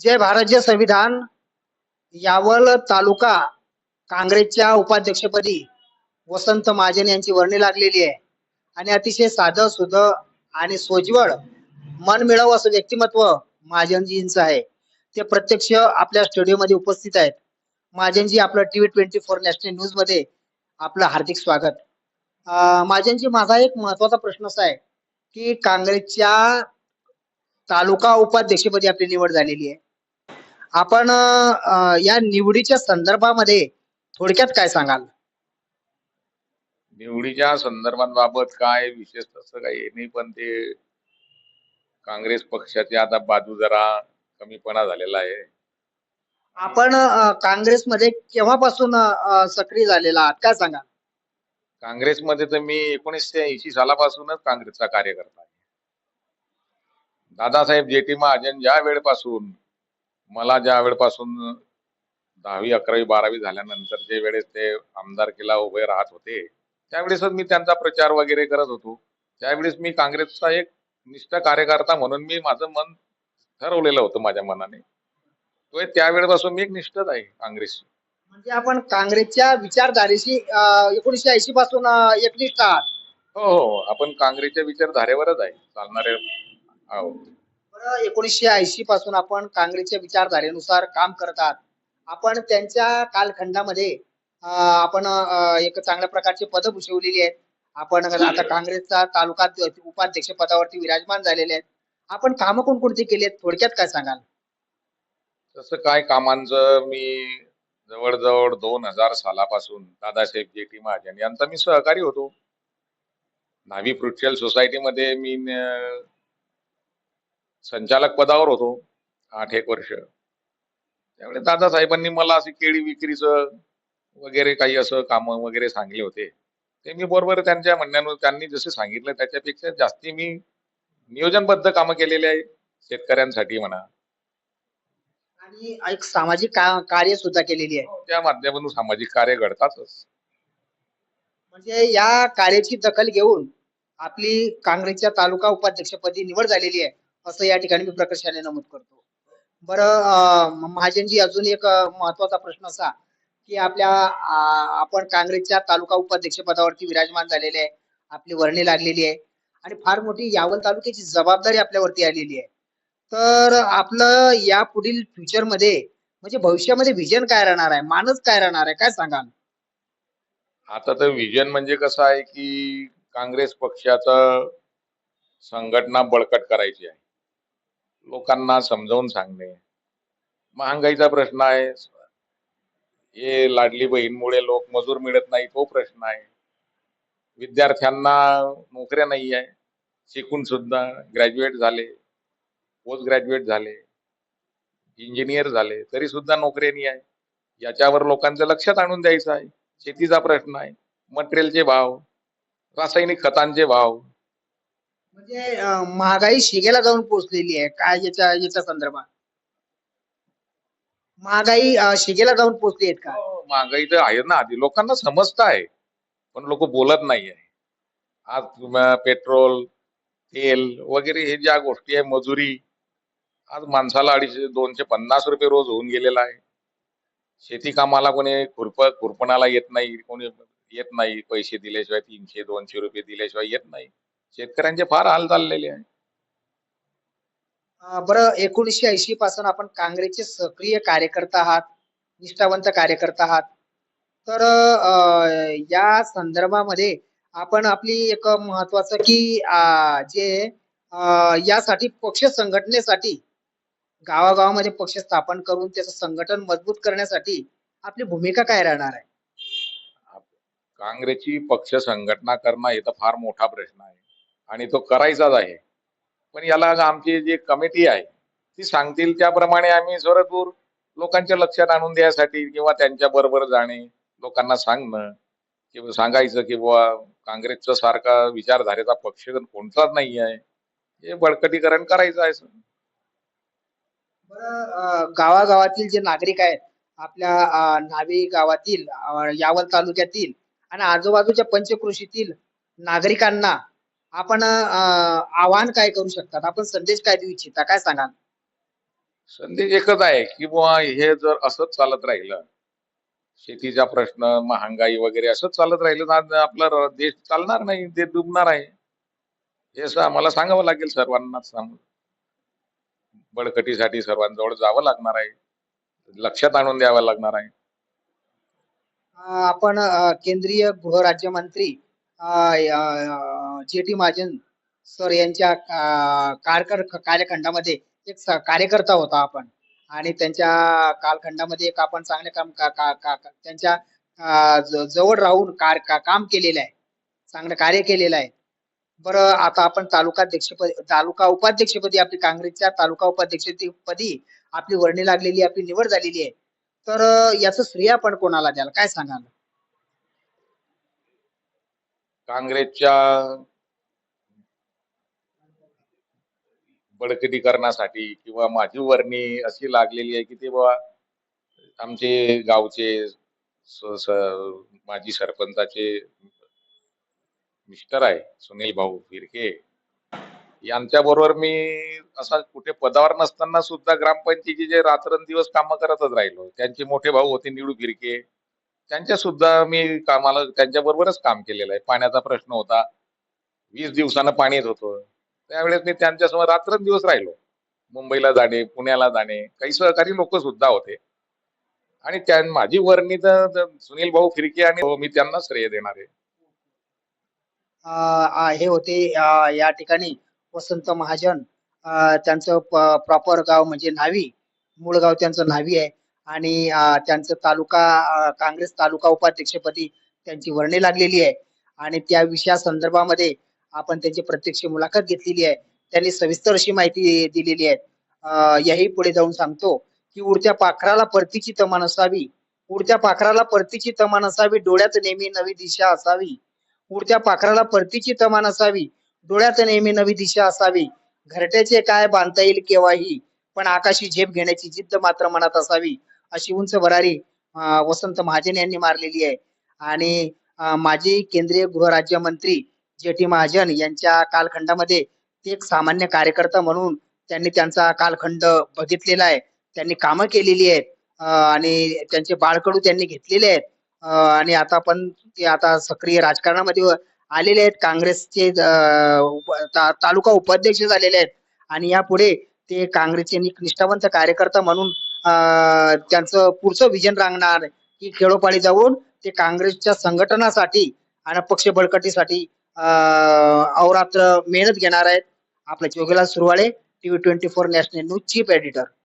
जय भारत जय संविधान यावल तालुका काँग्रेसच्या उपाध्यक्षपदी वसंत महाजन यांची वर्णी लागलेली आहे. आणि अतिशय साधं सुधं आणि सोज्वळ मनमिळावू असं व्यक्तिमत्व महाजनजींचं आहे. ते प्रत्यक्ष आपल्या स्टुडिओमध्ये उपस्थित आहेत. महाजनजी आपलं T V twenty four national न्यूजमध्ये आपलं हार्दिक स्वागत. महाजनजी माझा एक महत्त्वाचा प्रश्न असा आहे की काँग्रेसच्या तालुका उपाध्यक्षपदी आपली निवड झालेली आहे. आपण या निवडीच्या संदर्भामध्ये थोडक्यात काय सांगाल? निवडीच्या संदर्भांबाबत काय विशेष तसं काही नाही पण ते काँग्रेस पक्षाची आता बाजू जरा कमीपणा झालेला आहे. आपण काँग्रेसमध्ये केव्हापासून सक्रिय झालेला आहात? काय सांगा काँग्रेसमध्ये तर मी एकोणीसशे ऐंशी सालापासूनच काँग्रेसचा कार्यकर्ता आहे. दादासाहेब जेटी महाजन ज्या वेळपासून मला ज्या वेळपासून दहावी अकरावी बारावी झाल्यानंतर जे वेळेस ते आमदारकीला उभे राहत होते त्यावेळेसच मी त्यांचा प्रचार वगैरे करत होतो. त्यावेळेस मी काँग्रेसचा एक निष्ठ कार्यकर्ता म्हणून मी माझं मन ठरवलेलं होतं माझ्या मनाने. तो त्यावेळेपासून मी एक निष्ठच आहे काँग्रेस म्हणजे आपण काँग्रेसच्या विचारधारेशी एकोणीसशे ऐंशी पासून एकनिष्ठ आहात. हो हो आपण काँग्रेसच्या विचारधारेवरच आहे. चालणारे एकोणीसशे ऐंशी पासून आपण काँग्रेसच्या विचारधारेनुसार काम करत आहात. आपण त्यांच्या कालखंडामध्ये आपण एक चांगल्या प्रकारची पद भूषवलेली आहेत. आपण आता काँग्रेसचा तालुका उपाध्यक्ष पदावरती विराजमान झालेले आहेत. आपण कामं कोणकोणती केली आहेत थोडक्यात काय सांगाल? तसं काय कामांचं मी जवळजवळ दोन हजार सालापासून दादासाहेब जे टी महाजन यांचा मी सहकारी होतो. न्हावी फ्रुटशेल सोसायटीमध्ये मी संचालक पदावर होतो. आठ एक वर्ष. त्यावेळी दादासाहेबांनी मला असे केळी विक्रीचं वगैरे काही असं काम वगैरे सांगले होते. ते मी बरोबर त्यांच्या म्हणण्यानुसार त्यांनी जसे सांगितलं त्याच्यापेक्षा जास्ती मी नियोजनबद्ध कामं केलेले आहे शेतकऱ्यांसाठी म्हणा. आणि एक सामाजिक का- कार्य सुद्धा केलेली आहे. त्या माध्यमातून सामाजिक कार्य घडतातच. म्हणजे या कार्याची दखल घेऊन आपली काँग्रेसच्या तालुका उपाध्यक्षपदी निवड झालेली आहे. असं या ठिकाणी मी प्रकर्षाने नमूद करतो. बरं महाजनजी अजून एक महत्त्वाचा प्रश्न असा की आपल्या आपण काँग्रेसच्या तालुका उपाध्यक्ष पदावरती विराजमान झालेले आहे. आपली वर्णी लागलेली आहे. आणि फार मोठी यावल तालुक्याची जबाबदारी आपल्यावरती आलेली आहे. तर आपलं या पुढील फ्युचरमध्ये म्हणजे भविष्यामध्ये व्हिजन काय राहणार आहे? मानस काय राहणार आहे? काय सांगाल? आता तर विजन म्हणजे कसं आहे की काँग्रेस पक्षाचं संघटना बळकट करायची आहे. लोकांना समजावून सांगणे. महागाईचा प्रश्न आहे. हे लाडली बहीणमुळे लोक मजूर मिळत नाही तो प्रश्न आहे. विद्यार्थ्यांना नोकऱ्या नाही आहे. शिकून सुद्धा ग्रॅज्युएट झाले पोस्ट ग्रॅज्युएट झाले इंजिनियर झाले तरी सुद्धा नोकऱ्या नाही आहे. याच्यावर लोकांचं लक्षात आणून द्यायचं आहे. शेतीचा प्रश्न आहे. मटेरियलचे भाव रासायनिक खतांचे भाव म्हणजे अं, महागाई शिगेला जाऊन पोहोचलेली आहे. काय याच्या याच्या संदर्भात? महागाई अं, शिगेला जाऊन पोहोचली आहेत का? हो, महागाई तर आहे ना आधी. लोकांना समजत आहे पण लोक बोलत नाही आहे आज पेट्रोल तेल वगैरे हे ज्या गोष्टी आहे मजुरी आज माणसाला अडीचशे दोनशे पन्नास रुपये रोज होऊन गेलेला आहे. शेती कामाला कोणी खुरप खुरपणाला येत नाही कोणी येत नाही पैसे दिल्याशिवाय तीनशे दोनशे रुपये दिल्याशिवाय येत नाही. शेतकऱ्यांचे फार हाल चाललेले आहे. बरं एकोणीसशे ऐंशी पासून आपण काँग्रेसचे सक्रिय कार्यकर्ता आहात निष्ठावंत कार्यकर्ता आहात. तर अं, या संदर्भामध्ये आपण आपली एक महत्वाचं की जे अं, यासाठी पक्ष संघटनेसाठी गावागावामध्ये पक्ष स्थापन करून त्याचं संघटन मजबूत करण्यासाठी आपली भूमिका काय राहणार आहे? काँग्रेसची पक्ष संघटना करणं हे तर फार मोठा प्रश्न आहे. आणि तो करायचाच आहे. पण याला आमची जी कमिटी आहे ती सांगतील त्याप्रमाणे आम्ही स्वरदूर लोकांच्या लक्षात आणून द्यासाठी किंवा त्यांच्या बरोबर जाणे लोकांना सांगणं किंवा सांगायचं की बुवा काँग्रेसचा सारखा विचारधारेचा पक्ष कोणताच नाही आहे हे बळकटीकरण करायचं आहे गावागावातील जे नागरिक आहेत आपल्या नावी गावातील यावल तालुक्यातील आणि आजूबाजूच्या पंचकृषीतील नागरिकांना आपण आवाहन काय करू शकतात? आपण संदेश काय देऊ इच्छिता? काय सांगाल? संदेश एकच आहे की बुवा हे जर असंच चालत राहिलं शेतीचा प्रश्न महागाई वगैरे असंच चालत राहिलं तर आपला देश चालणार नाही ते डुबणार आहे. हे आम्हाला सांगावं लागेल सर्वांनाच सांग. बळकटीसाठी सर्वांजवळ जावं लागणार आहे. लक्षात आणून द्यावं लागणार आहे. आपण केंद्रीय गृहराज्यमंत्री जे टी महाजन सर यांच्या कारकर कार्यखंडामध्ये एक कार्यकर्ता होता आपण. आणि त्यांच्या कालखंडामध्ये एक आपण चांगले काम का, का, का, का- त्यांच्या जवळ राहून कार, का, काम केलेलं आहे. चांगलं कार्य केलेलं आहे. बरं आता आपण तालुका अध्यक्षपदी तालुका उपाध्यक्षपदी आपली काँग्रेसच्या तालुका उपाध्यक्षपदी आपली वर्णी लागलेली आपली निवड झालेली आहे. तर याचं श्रेय आपण कोणाला द्याल? काय सांगाल? काँग्रेसच्या बळकटीकरणासाठी किंवा माझी वर्णी अशी लागलेली आहे की ते बाबा आमचे गावचे स- माजी सरपंचाचे मिस्टर आहे सुनील भाऊ फिरके. यांच्या बरोबर मी असा कुठे पदावर नसताना सुद्धा ग्रामपंचायतीचे रात्रंदिवस कामं करतच राहिलो. त्यांचे मोठे भाऊ होते निळू फिरके. त्यांच्या सुद्धा मी कामाला त्यांच्या बरोबरच काम केलेलं आहे. पाण्याचा प्रश्न होता. वीस दिवसानं पाणी येत होतं. त्यावेळेस मी त्यांच्यासमोर रात्रंदिवस राहिलो. मुंबईला जाणे पुण्याला जाणे काही सहकारी लोक सुद्धा होते. आणि त्या माझी वर्णी तर सुनील भाऊ फिरके आणि हो, मी त्यांना श्रेय देणार आहे. हे होते या ठिकाणी वसंत महाजन. त्यांचं प्रॉपर गाव म्हणजे न्हावी. मूळ गाव त्यांचं न्हावी आहे. आणि त्यांचं तालुका काँग्रेस तालुका उपाध्यक्षपदी त्यांची वर्णी लागलेली आहे. आणि त्या विषया संदर्भामध्ये आपण त्यांची प्रत्यक्ष मुलाखत घेतलेली आहे. त्यांनी सविस्तर अशी माहिती दिलेली आहे. याही पुढे जाऊन सांगतो की उडत्या पाखराला परतीची तमा नसावी. उडत्या पाखराला परतीची तमा नसावी डोळ्यात नेहमी नवी दिशा असावी. उडत्या पाखराला परतीची तमा नसावी डोळ्यात नेहमी नवी दिशा असावी. घरट्याचे काय बांधता येईल केव्हाही पण आकाशी झेप घेण्याची जिद्द मात्र मनात असावी. अशी उंच भरारी वसंत महाजन यांनी मारलेली आहे. आणि माजी केंद्रीय गृहराज्यमंत्री जे टी महाजन यांच्या कालखंडामध्ये ते एक सामान्य कार्यकर्ता म्हणून त्यांनी त्यांचा कालखंड बघितलेला आहे. त्यांनी कामं केलेली आहेत. आणि त्यांचे बाळकडू त्यांनी घेतलेले आहेत. आणि आता पण ते आता सक्रिय राजकारणामध्ये आलेले आहेत. काँग्रेसचे उप- ता- तालुका उपाध्यक्ष झालेले आहेत. आणि यापुढे ते काँग्रेसचे निष्ठावंत कार्यकर्ता म्हणून त्यांचं पुढचं विजन रांगणार की खेडोपाडी जाऊन ते काँग्रेसच्या संघटनासाठी आणि पक्ष बळकटीसाठी अं, अहोरात्र मेहनत घेणार आहेत आपल्या जोगेला सुरवाळे TV twenty four national news chief editor